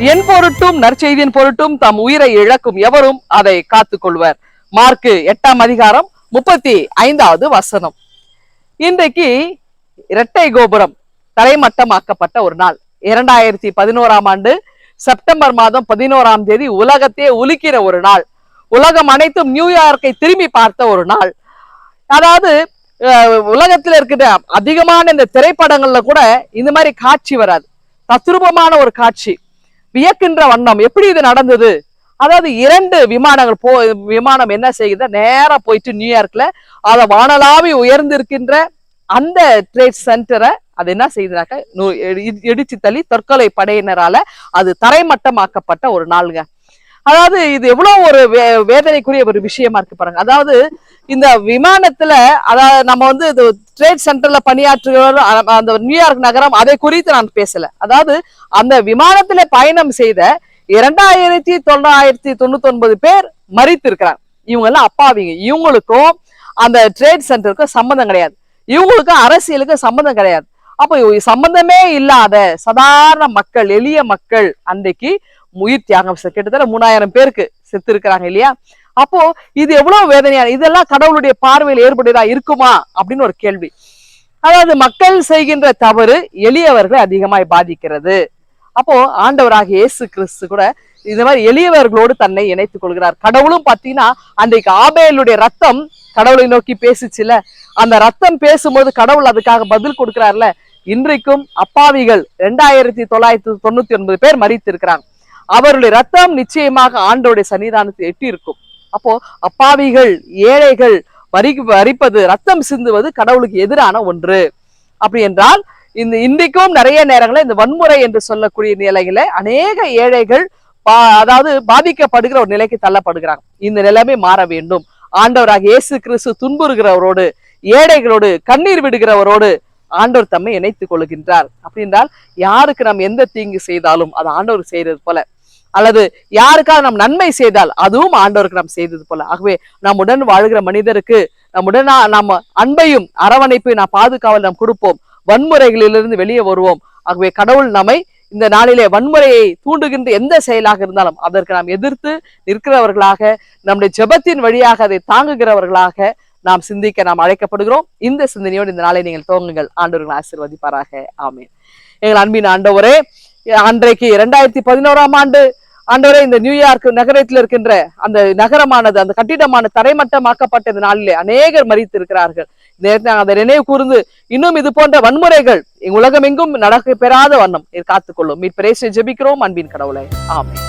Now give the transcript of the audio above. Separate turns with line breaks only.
என் பொருட்டும் நற்செய்தியின் பொருட்டும் தம் உயிரை இழக்கும் எவரும் அதை காத்துக் கொள்வர். மார்க்கு எட்டாம் அதிகாரம் முப்பத்தி ஐந்தாவது வசனம். இன்றைக்கு இரட்டை கோபுரம் தரைமட்டமாக்கப்பட்ட ஒரு நாள். இரண்டாயிரத்தி பதினோராம் ஆண்டு செப்டம்பர் மாதம் பதினோராம் தேதி உலகத்தையே உலுக்கிற ஒரு நாள். உலகம் அனைத்தும் நியூயார்க்கை திரும்பி பார்த்த ஒரு நாள். அதாவது அஹ், உலகத்துல இருக்கிற அதிகமான இந்த திரைப்படங்கள்ல கூட இந்த மாதிரி காட்சி வராது. தத்ரூபமான ஒரு காட்சி. வியக்கின்ற வண்ணம். எப்படி இது நடந்தது? அதாவது இரண்டு விமானங்கள் போ விமானம் என்ன செய்யுது? நேரா போயிட்டு நியூயார்க்ல அதை வானலாவி உயர்ந்திருக்கின்ற அந்த ட்ரேட் சென்டரை அது என்ன செய்யுதுனாக்க இடிச்சு தள்ளி தற்கொலை படையினரால அது தரைமட்டமாக்கப்பட்ட ஒரு நாளுங்க. அதாவது இது எவ்வளவு ஒரு வே- வேதனைக்குரிய ஒரு விஷயமா இருக்கு பாருங்க. அதாவது இந்த விமானத்துல அதாவது நம்ம வந்து இது ட்ரேட் சென்டர்ல பணியாற்றுகிறவர் அந்த நியூயார்க் நகரம் அதை குறித்து நான் பேசல. அதாவது அந்த விமானத்துல பயணம் செய்த இரண்டாயிரத்தி தொள்ளாயிரத்தி தொண்ணூத்தி ஒன்பது பேர் மறித்து இருக்கிறாங்க இவங்க எல்லாம் அப்பாவிங்க. இவங்களுக்கும் அந்த ட்ரேட் சென்டருக்கும் சம்மந்தம் கிடையாது. இவங்களுக்கும் அரசியலுக்கும் சம்மந்தம் கிடையாது. அப்போ சம்பந்தமே இல்லாத சாதாரண மக்கள் எளிய மக்கள் அன்றைக்கு உயிர் தியாகம் கிட்டத்தட்ட மூணாயிரம் பேருக்கு செத்து இருக்கிறாங்க இல்லையா? அப்போ இது எவ்வளவு வேதனையான இதெல்லாம் கடவுளுடைய பார்வையில் ஏற்படுதா இருக்குமா? அப்படின்னு ஒரு கேள்வி. அதாவது மக்கள் செய்கின்ற தவறு எளியவர்களை அதிகமாய் பாதிக்கிறது. அப்போ ஆண்டவராக இயேசு கிறிஸ்து கூட இந்த மாதிரி எளியவர்களோடு தன்னை இணைத்துக் கொள்கிறார். கடவுளும் பார்த்தீங்கன்னா அன்றைக்கு ஆபேலுடைய ரத்தம் கடவுளை நோக்கி பேசுச்சுல அந்த ரத்தம் பேசும்போது கடவுள் அதுக்காக பதில் கொடுக்கிறார்ல. இன்றைக்கும் அப்பாவிகள் ரெண்டாயிரத்தி தொள்ளாயிரத்தி தொண்ணூத்தி ஒன்பது பேர் மறித்து இருக்கிறாங்க அவருடைய ரத்தம் நிச்சயமாக ஆண்டோடைய சன்னிதானத்தை எட்டி இருக்கும் அப்போ அப்பாவிகள் ஏழைகள் வரி வரிப்பது ரத்தம் சிந்துவது கடவுளுக்கு எதிரான ஒன்று. அப்படி என்றால் இந்த இன்றைக்கும் நிறைய நேரங்களில் இந்த வன்முறை என்று சொல்லக்கூடிய நிலையில அநேக ஏழைகள் பா- அதாவது பாதிக்கப்படுகிற ஒரு நிலைக்கு தள்ளப்படுகிறாங்க. இந்த நிலைமை மாற வேண்டும். ஆண்டவராக இயேசு கிறிஸ்து துன்புறுகிறவரோடு ஏழைகளோடு கண்ணீர் விடுகிறவரோடு ஆண்டவர் தம்மை இணைத்துக் கொள்கின்றார். அப்படி என்றால் யாருக்கு நாம் எந்த தீங்கு செய்தாலும் அது ஆண்டவர் செய்யறது போல. அல்லது யாருக்காக நாம் நன்மை செய்தால் அதுவும் ஆண்டவருக்கு நாம் செய்தது போல. ஆகவே நம்முடன் வாழ்கிற மனிதருக்கு நம்முடன் நம்ம அன்பையும் அரவணைப்பையும் நாம் பாதுகாவல் நாம் கொடுப்போம். வன்முறைகளிலிருந்து வெளியே வருவோம். ஆகவே கடவுள் நம்மை இந்த நாளிலே வன்முறையை தூண்டுகின்ற எந்த செயலாக இருந்தாலும் அதற்கு நாம் எதிர்த்து நிற்கிறவர்களாக நம்முடைய ஜெபத்தின் வழியாக அதை தாங்குகிறவர்களாக நாம் சிந்திக்க நாம் அழைக்கப்படுகிறோம். இந்த சிந்தனையோடு இந்த நாளை நீங்கள் தோங்குங்கள் ஆண்டவர்கள் ஆசீர்வதிப்பாராக. ஆமென். எங்கள் அன்பின் ஆண்டவரே அன்றைக்கு இரண்டாயிரத்தி பதினோராம் ஆண்டு ஆண்டவரே இந்த நியூயார்க் நகரத்தில் இருக்கின்ற அந்த நகரமானது அந்த கட்டிடமானது தரைமட்டமாக்கப்பட்ட இந்த நாளிலே அநேகர் மறித்து இருக்கிறார்கள் நேரத்தை அதை நினைவு கூர்ந்து இன்னும் இது போன்ற வன்முறைகள் உலகம் எங்கும் நடக்க பெறாத வண்ணம். காத்துக்கொள்ளும் மீட் பிரேச ஜெபிக்கிறோம். அன்பின் கடவுளை. ஆமென்.